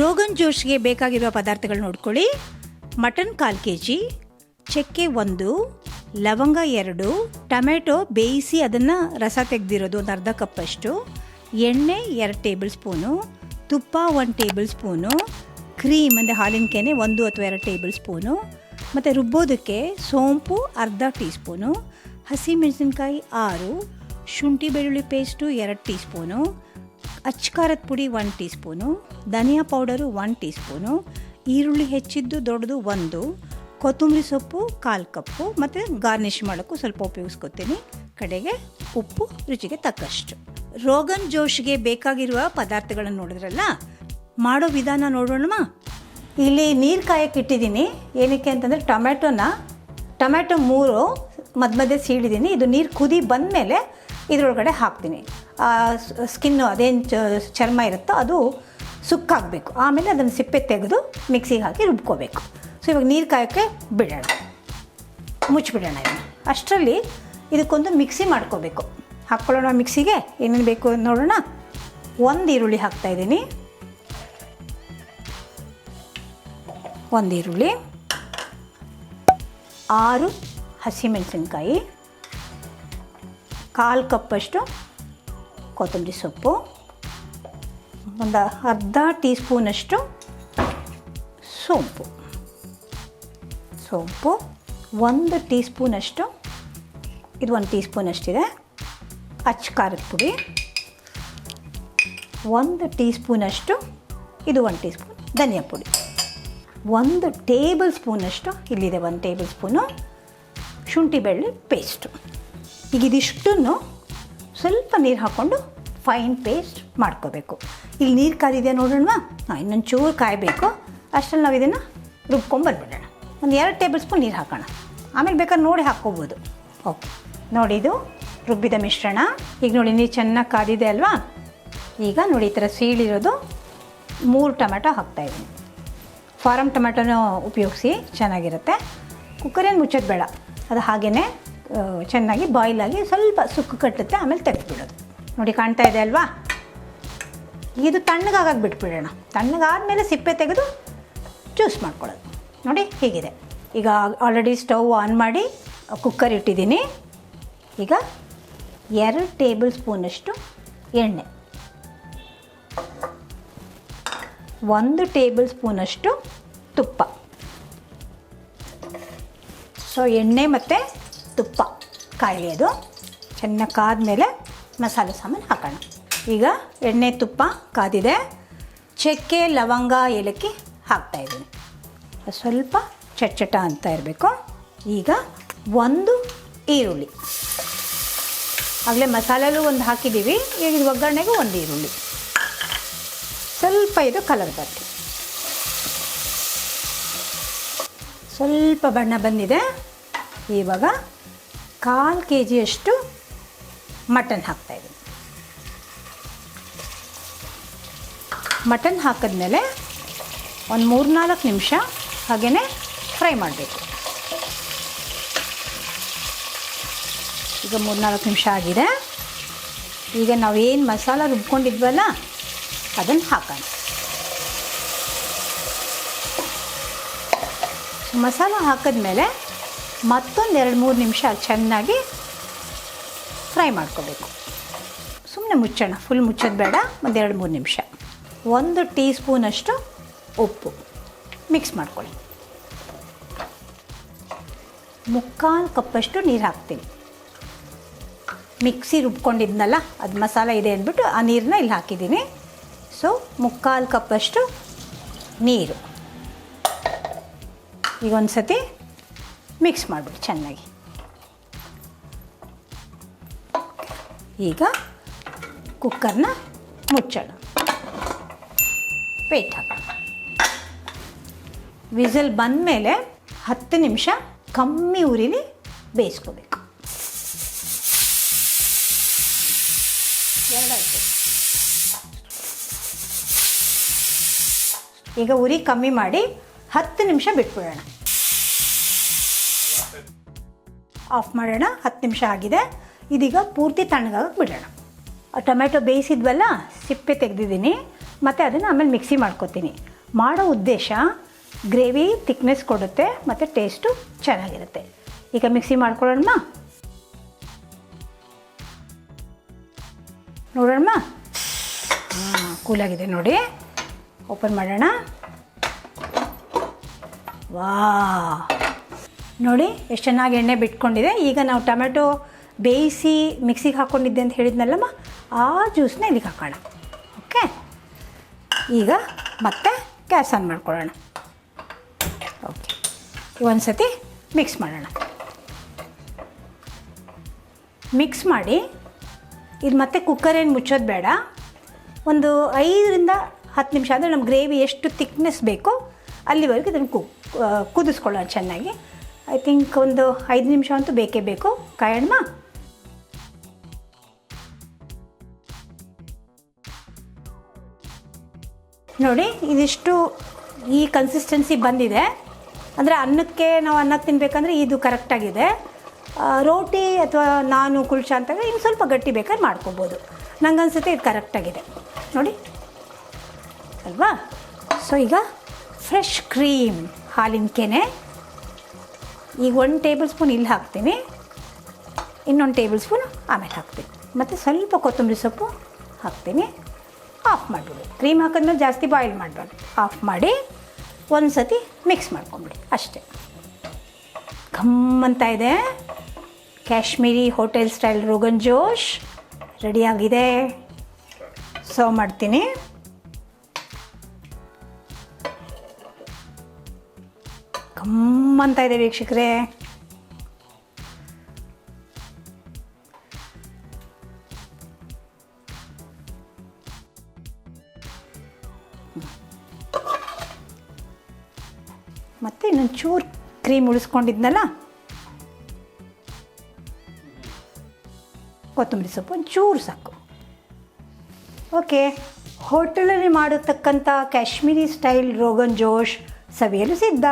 ರೋಗನ್ ಜೋಶ್ಗೆ ಬೇಕಾಗಿರುವ ಪದಾರ್ಥಗಳು ನೋಡ್ಕೊಳ್ಳಿ. ಮಟನ್ ಕಾಲು ಕೆ ಜಿ ಚಕ್ಕೆ ಒಂದು, ಲವಂಗ ಎರಡು, ಟೊಮೆಟೊ ಬೇಯಿಸಿ ಅದನ್ನು ರಸ ತೆಗೆದಿರೋದು ಒಂದು ಅರ್ಧ ಕಪ್ಪಷ್ಟು ಎಣ್ಣೆ ಎರಡು ಟೇಬಲ್ ಸ್ಪೂನು ತುಪ್ಪ ಒಂದು ಟೇಬಲ್ ಸ್ಪೂನು ಕ್ರೀಮ್ ಅಂದರೆ ಹಾಲಿನ ಕೆನೆ ಒಂದು ಅಥವಾ ಎರಡು ಟೇಬಲ್ ಸ್ಪೂನು ಮತ್ತು ರುಬ್ಬೋದಕ್ಕೆ ಸೋಂಪು ಅರ್ಧ ಟೀ ಸ್ಪೂನು ಹಸಿಮೆಣಸಿನ್ಕಾಯಿ ಆರು, ಶುಂಠಿ ಬೆಳ್ಳುಳ್ಳಿ ಪೇಸ್ಟು ಎರಡು ಟೀ ಸ್ಪೂನು ಅಚ್ಕಾರದ ಪುಡಿ ಒನ್ ಟೀ ಸ್ಪೂನು ಧನಿಯಾ ಪೌಡರು ಒನ್ ಟೀ ಸ್ಪೂನು ಈರುಳ್ಳಿ ಹೆಚ್ಚಿದ್ದು ದೊಡ್ಡದು ಒಂದು, ಕೊತ್ತಂಬರಿ ಸೊಪ್ಪು ಕಾಲು ಕಪ್ಪು, ಮತ್ತು ಗಾರ್ನಿಷ್ ಮಾಡೋಕ್ಕೂ ಸ್ವಲ್ಪ ಉಪಯೋಗಿಸ್ಕೊತೀನಿ. ಕಡೆಗೆ ಉಪ್ಪು ರುಚಿಗೆ ತಕ್ಕಷ್ಟು. ರೋಗನ್ ಜೋಶ್ಗೆ ಬೇಕಾಗಿರುವ ಪದಾರ್ಥಗಳನ್ನು ನೋಡಿದ್ರಲ್ಲ, ಮಾಡೋ ವಿಧಾನ ನೋಡೋಣಮ್ಮ ಇಲ್ಲಿ ನೀರು ಕಾಯಕ್ಕೆ ಇಟ್ಟಿದ್ದೀನಿ. ಏನಕ್ಕೆ ಅಂತಂದರೆ ಟೊಮ್ಯಾಟೊನ, ಟೊಮ್ಯಾಟೊ ಮೂರು, ಮಧ್ಯ ಮಧ್ಯೆ ಸೀಳಿದ್ದೀನಿ. ಇದು ನೀರು ಕುದಿ ಬಂದಮೇಲೆ ಇದರೊಳಗಡೆ ಹಾಕ್ತೀನಿ. ಸ್ಕಿನ್ನು ಅದೇನು ಚರ್ಮ ಇರುತ್ತೋ ಅದು ಸುಕ್ಕಾಗಬೇಕು. ಆಮೇಲೆ ಅದನ್ನು ಸಿಪ್ಪೆ ತೆಗೆದು ಮಿಕ್ಸಿಗೆ ಹಾಕಿ ರುಬ್ಕೋಬೇಕು. ಸೊ ಇವಾಗ ನೀರು ಕಾಯೋಕ್ಕೆ ಬಿಡೋಣ. ಮುಚ್ಚಿಬಿಡೋಣ ಇದನ್ನು. ಅಷ್ಟರಲ್ಲಿ ಇದಕ್ಕೊಂದು ಮಿಕ್ಸಿ ಮಾಡ್ಕೋಬೇಕು. ಹಾಕ್ಕೊಳ್ಳೋಣ ಮಿಕ್ಸಿಗೆ ಏನೇನು ಬೇಕು ನೋಡೋಣ. ಒಂದು ಈರುಳ್ಳಿ ಹಾಕ್ತಾಯಿದ್ದೀನಿ ಒಂದು ಈರುಳ್ಳಿ. ಆರು ಹಸಿಮೆಣಸಿನ್ಕಾಯಿ. ಕಾಲು ಕಪ್ಪಷ್ಟು ಕೊತ್ತಂಬರಿ ಸೊಪ್ಪು, ಒಂದು ಅರ್ಧ ಟೀ ಸ್ಪೂನಷ್ಟು ಸೋಂಪು. ಸೋಂಪು, ಒಂದು ಟೀ ಸ್ಪೂನಷ್ಟು ಇದು ಒಂದು ಟೀ ಸ್ಪೂನಷ್ಟಿದೆ ಅಚ್ಚ ಖಾರದ ಪುಡಿ, ಒಂದು ಟೀ ಸ್ಪೂನಷ್ಟು ಇದು ಒಂದು ಟೀ ಸ್ಪೂನ್ ಧನಿಯಾ ಪುಡಿ. ಒಂದು ಟೇಬಲ್ ಸ್ಪೂನಷ್ಟು, ಇಲ್ಲಿದೆ ಒಂದು ಟೇಬಲ್ ಸ್ಪೂನು ಶುಂಠಿ ಬೆಳ್ಳುಳ್ಳಿ ಪೇಸ್ಟು. ಈಗ ಇದಿಷ್ಟನ್ನು ಸ್ವಲ್ಪ ನೀರು ಹಾಕ್ಕೊಂಡು ಫೈನ್ ಪೇಸ್ಟ್ ಮಾಡ್ಕೋಬೇಕು. ಇಲ್ಲಿ ನೀರು ಕಾದಿದೆಯಾ ನೋಡೋಣವಾ ಹಾಂ ಇನ್ನೊಂದು ಚೂರು ಕಾಯಬೇಕು. ಅಷ್ಟರಲ್ಲಿ ನಾವು ಇದನ್ನು ರುಬ್ಕೊಂಬರ್ಬಿಡೋಣ ಒಂದು ಎರಡು ಟೇಬಲ್ ಸ್ಪೂನ್ ನೀರು ಹಾಕೋಣ. ಆಮೇಲೆ ಬೇಕಾದ್ರೆ ನೋಡಿ ಹಾಕ್ಕೋಬೋದು. ಓಕೆ. ನೋಡಿ ಇದು ರುಬ್ಬಿದ ಮಿಶ್ರಣ. ಈಗ ನೋಡಿ ನೀರು ಚೆನ್ನಾಗಿ ಕಾದಿದೆ ಅಲ್ವಾ? ಈಗ ನೋಡಿ ಈ ಥರ ಸೀಳಿರೋದು ಮೂರು ಟೊಮೆಟೊ ಹಾಕ್ತಾಯಿದ್ದೀನಿ ಫಾರಮ್ ಟೊಮೆಟೊನೂ ಉಪಯೋಗಿಸಿ ಚೆನ್ನಾಗಿರುತ್ತೆ. ಕುಕ್ಕರೇನು ಮುಚ್ಚೋದು ಬೇಡ. ಅದು ಹಾಗೇ ಚೆನ್ನಾಗಿ ಬಾಯ್ಲ್ ಆಗಿ ಸ್ವಲ್ಪ ಸುಕ್ಕು ಕಟ್ಟುತ್ತೆ, ಆಮೇಲೆ ತೆಗೆದುಬಿಡೋದು. ನೋಡಿ ಕಾಣ್ತಾ ಇದೆ ಅಲ್ವಾ? ಇದು ತಣ್ಣಗಾಗಕ್ಕೆ ಬಿಟ್ಬಿಡೋಣ. ತಣ್ಣಗಾದ್ಮೇಲೆ ಸಿಪ್ಪೆ ತೆಗೆದು ಜ್ಯೂಸ್ ಮಾಡ್ಕೊಳ್ಳೋದು. ನೋಡಿ ಹೀಗಿದೆ. ಈಗ ಆಲ್ರೆಡಿ ಸ್ಟವ್ ಆನ್ ಮಾಡಿ ಕುಕ್ಕರ್ ಇಟ್ಟಿದ್ದೀನಿ. ಈಗ ಎರಡು ಟೇಬಲ್ ಸ್ಪೂನಷ್ಟು ಎಣ್ಣೆ. ಒಂದು ಟೇಬಲ್ ಸ್ಪೂನಷ್ಟು ತುಪ್ಪ. ಸೊ ಎಣ್ಣೆ ಮತ್ತು ತುಪ್ಪ ಕಾಯಿಲೆ ಅದು. ಚೆನ್ನಾಗಿ ಕಾದ್ಮೇಲೆ ಮಸಾಲೆ ಸಾಮಾನು ಹಾಕೋಣ. ಈಗ ಎಣ್ಣೆ ತುಪ್ಪ ಕಾದಿದೆ. ಚಕ್ಕೆ, ಲವಂಗ, ಏಲಕ್ಕಿ ಹಾಕ್ತಾಯಿದ್ದೀನಿ ಸ್ವಲ್ಪ ಚಟ್ಚಟ ಅಂತ ಇರಬೇಕು. ಈಗ ಒಂದು ಈರುಳ್ಳಿ. ಆಗಲೇ ಮಸಾಲೆಲೂ ಒಂದು ಹಾಕಿದ್ದೀವಿ. ಈಗ ಇದು ಒಗ್ಗರಣೆಗೂ ಒಂದು ಈರುಳ್ಳಿ. ಸ್ವಲ್ಪ ಇದು ಕಲರ್ ಬರಲಿ. ಸ್ವಲ್ಪ ಬಣ್ಣ ಬಂದಿದೆ. ಇವಾಗ ಕಾಲು ಕೆ ಜಿಯಷ್ಟು ಮಟನ್ ಹಾಕ್ತಾಯಿದ್ದೀನಿ ಮಟನ್ ಹಾಕಿದ್ಮೇಲೆ ಒಂದು ಮೂರ್ನಾಲ್ಕು ನಿಮಿಷ ಹಾಗೆಯೇ ಫ್ರೈ ಮಾಡಬೇಕು. ಈಗ ಮೂರ್ನಾಲ್ಕು ನಿಮಿಷ ಆಗಿದೆ. ಈಗ ನಾವು ಏನು ಮಸಾಲ ರುಬ್ಕೊಂಡಿದ್ವಲ್ಲ ಅದನ್ನು ಹಾಕೋಣ. ಮಸಾಲ ಹಾಕಿದ್ಮೇಲೆ ಮತ್ತೊಂದು ಎರಡು ಮೂರು ನಿಮಿಷ ಚೆನ್ನಾಗಿ ಫ್ರೈ ಮಾಡ್ಕೋಬೇಕು. ಸುಮ್ಮನೆ ಮುಚ್ಚೋಣ ಫುಲ್ ಮುಚ್ಚೋದು ಬೇಡ ಒಂದು ಎರಡು ಮೂರು ನಿಮಿಷ. ಒಂದು ಟೀ ಸ್ಪೂನಷ್ಟು ಉಪ್ಪು. ಮಿಕ್ಸ್ ಮಾಡ್ಕೊಳ್ಳಿ. ಮುಕ್ಕಾಲು ಕಪ್ಪಷ್ಟು ನೀರು ಹಾಕ್ತೀನಿ. ಮಿಕ್ಸಿ ರುಬ್ಕೊಂಡಿದ್ನಲ್ಲ, ಅದು ಮಸಾಲ ಇದೆ ಅಂದ್ಬಿಟ್ಟು ಆ ನೀರನ್ನ ಇಲ್ಲಿ ಹಾಕಿದ್ದೀನಿ. ಸೊ ಮುಕ್ಕಾಲು ಕಪ್ಪಷ್ಟು ನೀರು. ಈಗ ಒಂದು ಸತಿ ಮಿಕ್ಸ್ ಮಾಡಿಬಿಡಿ, ಚೆನ್ನಾಗಿ. ಈಗ ಕುಕ್ಕರ್ನ ಮುಚ್ಚೋಣ. ವೇಟ್ ಹಾಕೋಣ. ವಿಸಲ್ ಬಂದಮೇಲೆ ಹತ್ತು ನಿಮಿಷ ಕಮ್ಮಿ ಉರಿಲಿ ಬೇಯಿಸ್ಕೋಬೇಕು. ಈಗ ಉರಿ ಕಮ್ಮಿ ಮಾಡಿ ಹತ್ತು ನಿಮಿಷ ಬಿಟ್ಬಿಡೋಣ. ಆಫ್ ಮಾಡೋಣ, ಹತ್ತು ನಿಮಿಷ ಆಗಿದೆ. ಇದೀಗ ಪೂರ್ತಿ ತಣ್ಣಗಾಗಕ್ಕೆ ಬಿಡೋಣ. ಟೊಮೆಟೊ ಬೇಯಿಸಿದ್ವಲ್ಲ, ಸಿಪ್ಪೆ ತೆಗೆದಿದ್ದೀನಿ. ಮತ್ತು ಅದನ್ನು ಆಮೇಲೆ ಮಿಕ್ಸಿ ಮಾಡ್ಕೊತೀನಿ. ಮಾಡೋ ಉದ್ದೇಶ, ಗ್ರೇವಿ ಥಿಕ್ನೆಸ್ ಕೊಡುತ್ತೆ, ಮತ್ತು ಟೇಸ್ಟು ಚೆನ್ನಾಗಿರುತ್ತೆ. ಈಗ ಮಿಕ್ಸಿ ಮಾಡ್ಕೊಳ್ಳೋಣ ನೋಡೋಣ ಹಾಂ, ಕೂಲಾಗಿದೆ ನೋಡಿ. ಓಪನ್ ಮಾಡೋಣ. ವಾ ನೋಡಿ, ಎಷ್ಟು ಚೆನ್ನಾಗಿ ಎಣ್ಣೆ ಬಿಟ್ಕೊಂಡಿದೆ. ಈಗ ನಾವು ಟೊಮೆಟೊ ಬೇಯಿಸಿ ಮಿಕ್ಸಿಗೆ ಹಾಕ್ಕೊಂಡಿದ್ದೆ ಅಂತ ಹೇಳಿದ್ನಲ್ಲಮ್ಮ, ಆ ಜ್ಯೂಸನ್ನ ಇಲ್ಲಿಗೆ ಹಾಕೋಣ. ಓಕೆ? ಈಗ ಮತ್ತೆ ಗ್ಯಾಸ್ ಆನ್ ಮಾಡ್ಕೊಳ್ಳೋಣ. ಓಕೆ. ಒಂದು ಸತಿ ಮಿಕ್ಸ್ ಮಾಡೋಣ. ಮಿಕ್ಸ್ ಮಾಡಿ, ಇದು ಮತ್ತೆ ಕುಕ್ಕರ್ ಏನು ಮುಚ್ಚೋದು ಬೇಡ. ಒಂದು ಐದರಿಂದ ಹತ್ತು ನಿಮಿಷ, ಅಂದರೆ ನಮ್ಮ ಗ್ರೇವಿ ಎಷ್ಟು ತಿಕ್ನೆಸ್ ಬೇಕೋ ಅಲ್ಲಿವರೆಗೂ ಇದನ್ನು ಕುದಿಸ್ಕೊಳ್ಳೋಣ ಚೆನ್ನಾಗಿ. ಐ ಥಿಂಕ್ ಒಂದು ಐದು ನಿಮಿಷ ಅಂತೂ ಬೇಕೇ ಬೇಕು. ಕಾಯಣ್ಮ ನೋಡಿ, ಇದಿಷ್ಟು ಈ ಕನ್ಸಿಸ್ಟೆನ್ಸಿ ಬಂದಿದೆ. ಅಂದರೆ ಅನ್ನಕ್ಕೆ ನಾವು ಅನ್ನಕ್ಕೆ ತಿನ್ನಬೇಕಂದ್ರೆ ಇದು ಕರೆಕ್ಟಾಗಿದೆ ರೋಟಿ ಅಥವಾ ನಾನು ಕುಲ್ಚ ಅಂತಂದರೆ ಇನ್ನು ಸ್ವಲ್ಪ ಗಟ್ಟಿ ಬೇಕಾದ್ರೆ ಮಾಡ್ಕೋಬೋದು. ನಂಗೆ ಅನ್ಸುತ್ತೆ ಇದು ಕರೆಕ್ಟಾಗಿದೆ ನೋಡಿ. ಅಲ್ವಾ? ಸೊ ಈಗ ಫ್ರೆಶ್ ಕ್ರೀಮ್ ಹಾಲಿನ ಕೆನೆ ಈಗ ಒಂದು ಟೇಬಲ್ ಸ್ಪೂನ್ ಇಲ್ಲಿ ಹಾಕ್ತೀನಿ. ಇನ್ನೊಂದು ಟೇಬಲ್ ಸ್ಪೂನ್ ಆಮೇಲೆ ಹಾಕ್ತೀನಿ. ಮತ್ತು ಸ್ವಲ್ಪ ಕೊತ್ತಂಬರಿ ಸೊಪ್ಪು ಹಾಕ್ತೀನಿ. ಆಫ್ ಮಾಡಿಬಿಡಿ. ಕ್ರೀಮ್ ಹಾಕಿದ್ಮೇಲೆ ಜಾಸ್ತಿ ಬಾಯ್ಲ್ ಮಾಡಬಾರ್ದು ಆಫ್ ಮಾಡಿ ಒಂದು ಸತಿ ಮಿಕ್ಸ್ ಮಾಡ್ಕೊಂಬಿಡಿ. ಅಷ್ಟೇ. ಘಮ್ ಅಂತ ಇದೆ. ಕಾಶ್ಮೀರಿ ಹೋಟೆಲ್ ಸ್ಟೈಲ್ ರೋಗನ್ ಜೋಶ್ ರೆಡಿಯಾಗಿದೆ ಸರ್ವ್ ಮಾಡ್ತೀನಿ. ಘಮ್ ಅಂತ ಇದೆ ವೀಕ್ಷಕರೇ. ಮತ್ತು ಇನ್ನೊಂದು ಚೂರು ಕ್ರೀಮ್ ಉಳಿಸ್ಕೊಂಡಿದ್ನಲ್ಲ? ಕೊತ್ತಂಬರಿ ಸೊಪ್ಪು ಒಂದು ಚೂರು ಸಾಕು. ಓಕೆ, ಹೋಟೆಲಲ್ಲಿ ಮಾಡತಕ್ಕಂಥ ಕಾಶ್ಮೀರಿ ಸ್ಟೈಲ್ ರೋಗನ್ ಜೋಶ್ ಸವಿಯಲು ಸಿದ್ಧ.